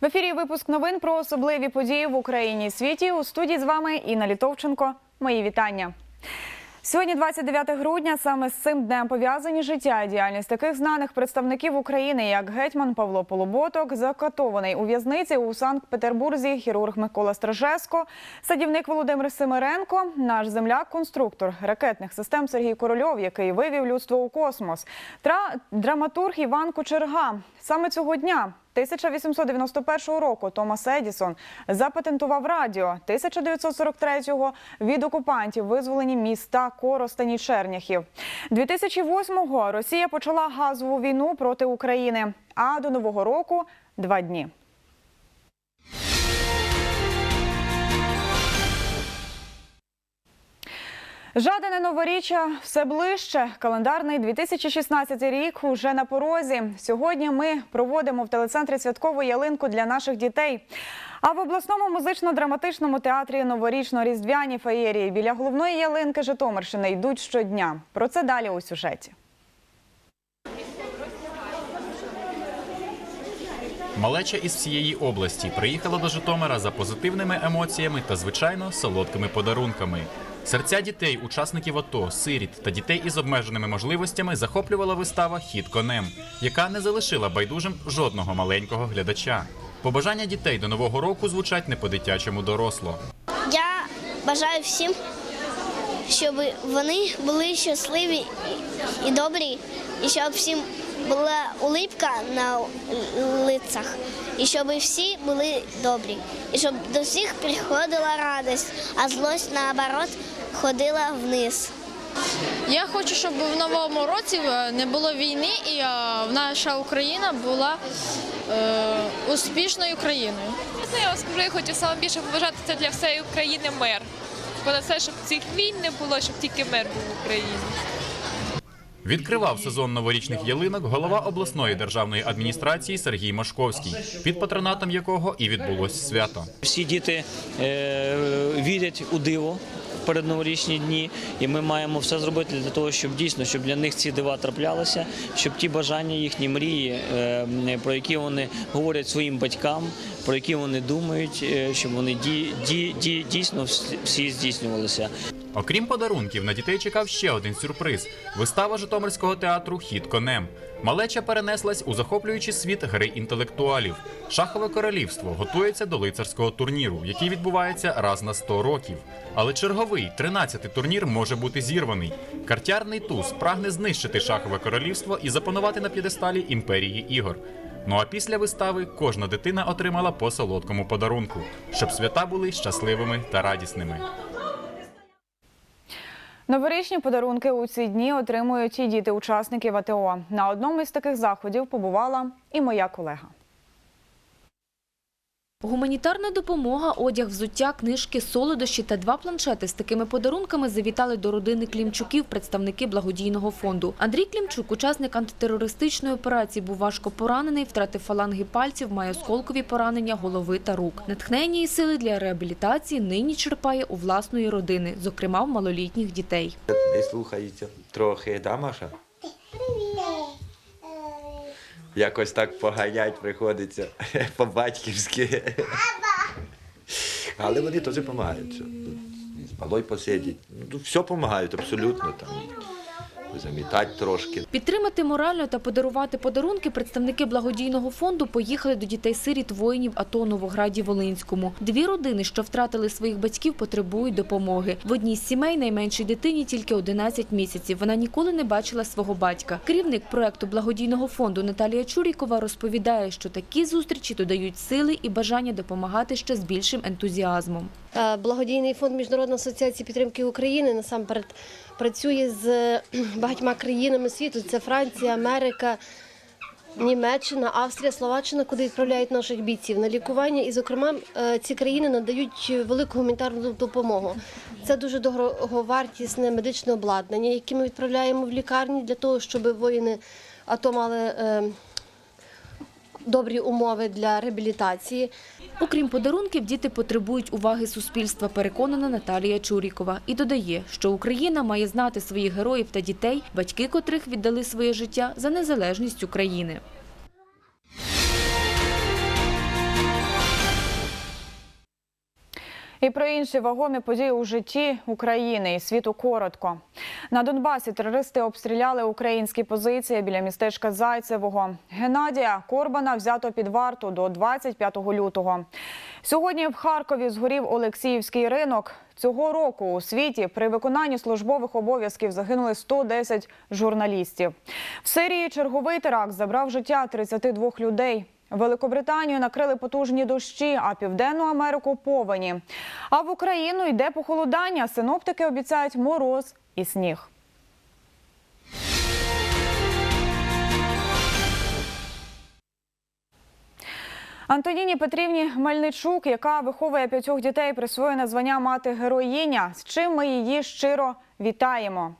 В ефірі випуск новин про особливі події в Україні і світі. У студії з вами Інна Літовченко. Мої вітання. Сьогодні, 29 грудня, саме з цим днем пов'язані життя і діяльність таких знаних представників України, як гетьман Павло Полуботок, закатований у в'язниці у Санкт-Петербурзі, хірург Микола Стражеско, садівник Володимир Семеренко, наш земляк-конструктор ракетних систем Сергій Корольов, який вивів людство у космос, та драматург Іван Кочерга. Саме цього дня. 1891 року Томас Едісон запатентував радіо. 1943-го від окупантів визволені міста Коростані Черняхів. 2008-го Росія почала газову війну проти України. А до нового року два дні. Жадане новоріччя все ближче. Календарний 2016 рік уже на порозі. Сьогодні ми проводимо в телецентрі святкову ялинку для наших дітей. А в обласному музично-драматичному театрі новорічно-різдвяні феєрії біля головної ялинки Житомирщини йдуть щодня. Про це далі у сюжеті. Малеча із всієї області приїхала до Житомира за позитивними емоціями та, звичайно, солодкими подарунками. Серця дітей, учасників АТО, сиріт та дітей із обмеженими можливостями захоплювала вистава Хід конем, яка не залишила байдужим жодного маленького глядача. Побажання дітей до нового року звучать не по-дитячому доросло. Я бажаю всім, щоб вони були щасливі і- і добрі, і щоб всім була улипка на лицях, і щоб всі були добрі, і щоб до всіх приходила радість, а злость наоборот ходила вниз. Я хочу, щоб в новому році е, не було війни і е, наша Україна була е, успішною країною. Я вам скажу, я хочу саме більше побажати це для всієї України мир. Понад все, щоб цих війн не було, щоб тільки мир був в Україні. Відкривав сезон новорічних ялинок голова обласної державної адміністрації Сергій Машковський, під патронатом якого і відбулось свято. Всі діти е, вірять у диво в передноворічні дні, і ми маємо все зробити для того, щоб дійсно щоб для них ці дива траплялися, щоб ті бажання, їхні мрії, е, про які вони говорять своїм батькам, про які вони думають, е, щоб вони ді, ді, ді, дійсно всі здійснювалися. Окрім подарунків, на дітей чекав ще один сюрприз: вистава Житомирського театру Хід конем. Малеча перенеслась у захоплюючий світ гри інтелектуалів. Шахове королівство готується до лицарського турніру, який відбувається раз на 100 років. Але черговий 13-й турнір може бути зірваний. Картярний туз прагне знищити шахове королівство і запанувати на п'єдесталі імперії ігор. Ну а після вистави кожна дитина отримала по солодкому подарунку, щоб свята були щасливими та радісними. Новорічні подарунки у ці дні отримують і діти-учасників АТО. На одному із таких заходів побувала і моя колега. Гуманітарна допомога, одяг, взуття, книжки, солодощі та два планшети з такими подарунками завітали до родини Клімчуків представники благодійного фонду. Андрій Клімчук, учасник антитерористичної операції, був важко поранений, втратив фаланги пальців, має осколкові поранення голови та рук. Натхнення і сили для реабілітації нині черпає у власної родини, зокрема в малолітніх дітей. Слухається трохи, да, Маша? Якось так поганять приходиться по-батьківськи. Але вони теж допомагають. З малою посидіть. Ну, все допомагають абсолютно. Там, замітати трошки. Підтримати морально та подарувати подарунки представники благодійного фонду поїхали до дітей-сиріт воїнів АТО Новограді Волинському. Дві родини, що втратили своїх батьків, потребують допомоги. В одній з сімей найменшій дитині тільки 11 місяців. Вона ніколи не бачила свого батька. Керівник проекту благодійного фонду Наталія Чурікова розповідає, що такі зустрічі додають сили і бажання допомагати ще з більшим ентузіазмом. Е, Благодійний фонд Міжнародної асоціації підтримки України насамперед працює з багатьма країнами світу. Це Франція, Америка, Німеччина, Австрія, Словаччина, куди відправляють наших бійців на лікування. І, зокрема, е, ці країни надають велику гуманітарну допомогу. Це дуже дороговартісне медичне обладнання, яке ми відправляємо в лікарні для того, щоб воїни АТО мали е, добрі умови для реабілітації. Окрім подарунків, діти потребують уваги суспільства, переконана Наталія Чурікова. І додає, що Україна має знати своїх героїв та дітей, батьки котрих віддали своє життя за незалежність України. І про інші вагомі події у житті України і світу коротко. На Донбасі терористи обстріляли українські позиції біля містечка Зайцевого. Геннадія Корбана взято під варту до 25 лютого. Сьогодні в Харкові згорів Олексіївський ринок. Цього року у світі при виконанні службових обов'язків загинули 110 журналістів. В Сирії черговий теракт забрав життя 32 людей. Великобританію накрили потужні дощі, а південну Америку повені. А в Україну йде похолодання. Синоптики обіцяють мороз і сніг. Антоніні Петрівні Мельничук, яка виховує п'ятьох дітей, присвоєне звання мати героїня. З чим ми її щиро вітаємо.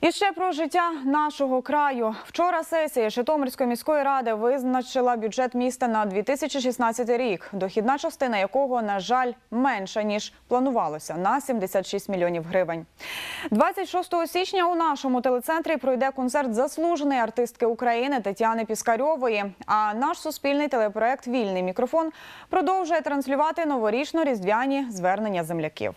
І ще про життя нашого краю. Вчора сесія Житомирської міської ради визначила бюджет міста на 2016 рік, дохідна частина якого, на жаль, менша ніж планувалося на 76 мільйонів гривень. 26 січня у нашому телецентрі пройде концерт заслуженої артистки України Тетяни Піскарьової. А наш суспільний телепроект Вільний мікрофон продовжує транслювати новорічно-різдвяні звернення земляків.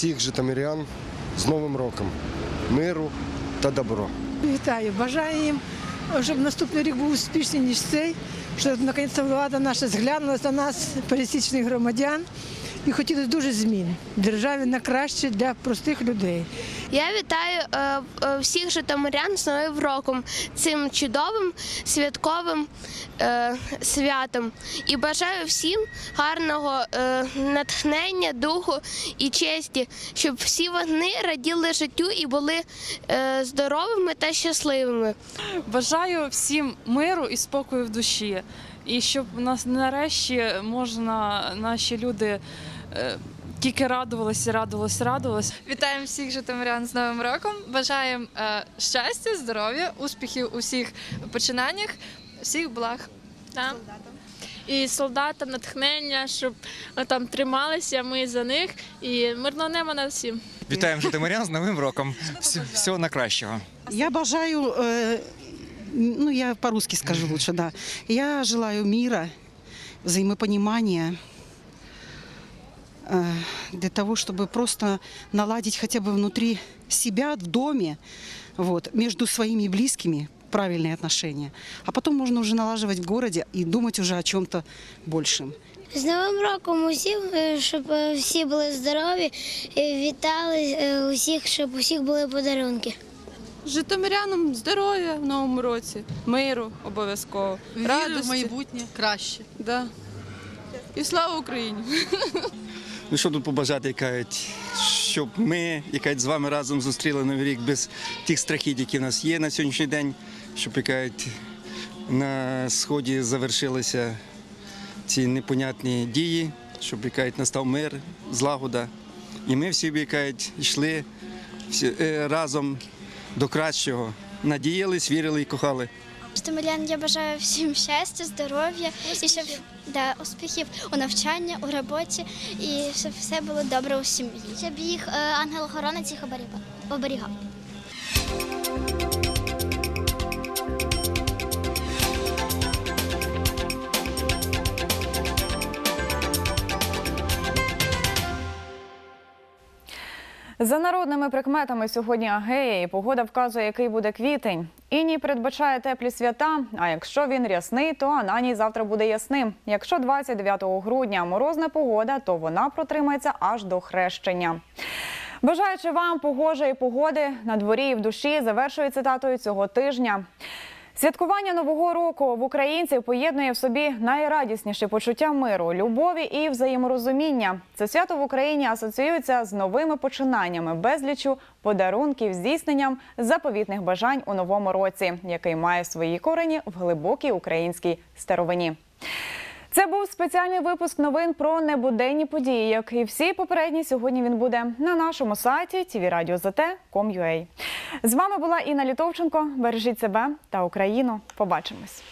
Всіх житомирян з Новим роком, миру та добро. Вітаю, бажаю їм, щоб наступний рік був успішний ніж цей, щоб наконець влада наша зглянулася на нас, пересічних громадян, і хотіли дуже змін в державі на краще для простих людей. Я вітаю е, е, всіх житомирян з Новим роком, цим чудовим святковим е, святом. І бажаю всім гарного е, натхнення, духу і честі, щоб всі вони раділи життю і були е, здоровими та щасливими. Бажаю всім миру і спокою в душі. І щоб нас нарешті можна наші люди тільки радувалися, радувалися, радувалися. Вітаємо всіх житомирян з Новим роком. Бажаємо е, щастя, здоров'я, успіхів у всіх починаннях, всіх благ. Так. І солдатам натхнення, щоб е, там трималися ми за них. І мирного неба над всім. Вітаємо житомирян з Новим роком. Всього найкращого. Я бажаю, ну я по-русски скажу лучше, да. Я желаю мира, взаимопонимания, э, для того, чтобы просто наладить хотя бы внутри себя, в доме, вот, между своими близкими правильные отношения. А потом можно уже налаживать в городе и думать уже о чем-то большем. З Новим роком усім, е, щоб е, всі були здорові, і вітали е, усіх, щоб усіх були подарунки. Житомирянам здоров'я в новому році, миру обов'язково, радості. майбутнє краще. Да. І слава Україні! Ну що тут побажати, кажуть, щоб ми, якась з вами разом зустріли новий рік без тих страхів, які в нас є на сьогоднішній день, щоб якась на сході завершилися ці непонятні дії, щоб якась настав мир, злагода. І ми всі якась йшли всі, е, разом до кращого. Надіялись, вірили і кохали. Житомирян, я бажаю всім щастя, здоров'я і щоб да, успіхів у навчанні, у роботі і щоб все було добре у сім'ї. Щоб їх е, ангел-охоронець їх оберігав- оберігав. За народними прикметами сьогодні агея і погода вказує, який буде квітень. Іній передбачає теплі свята. А якщо він рясний, то Ананій завтра буде ясним. Якщо 29 грудня морозна погода, то вона протримається аж до хрещення. Бажаючи вам погожої погоди на дворі і в душі, завершую цитатою цього тижня. Святкування нового року в українців поєднує в собі найрадісніші почуття миру, любові і взаєморозуміння. Це свято в Україні асоціюється з новими починаннями, безлічу подарунків, здійсненням заповітних бажань у новому році, який має свої корені в глибокій українській старовині. Це був спеціальний випуск новин про небуденні події. Як і всі попередні, сьогодні він буде на нашому сайті tvradio.zt.com.ua. З вами була Інна Літовченко. Бережіть себе та Україну. Побачимось.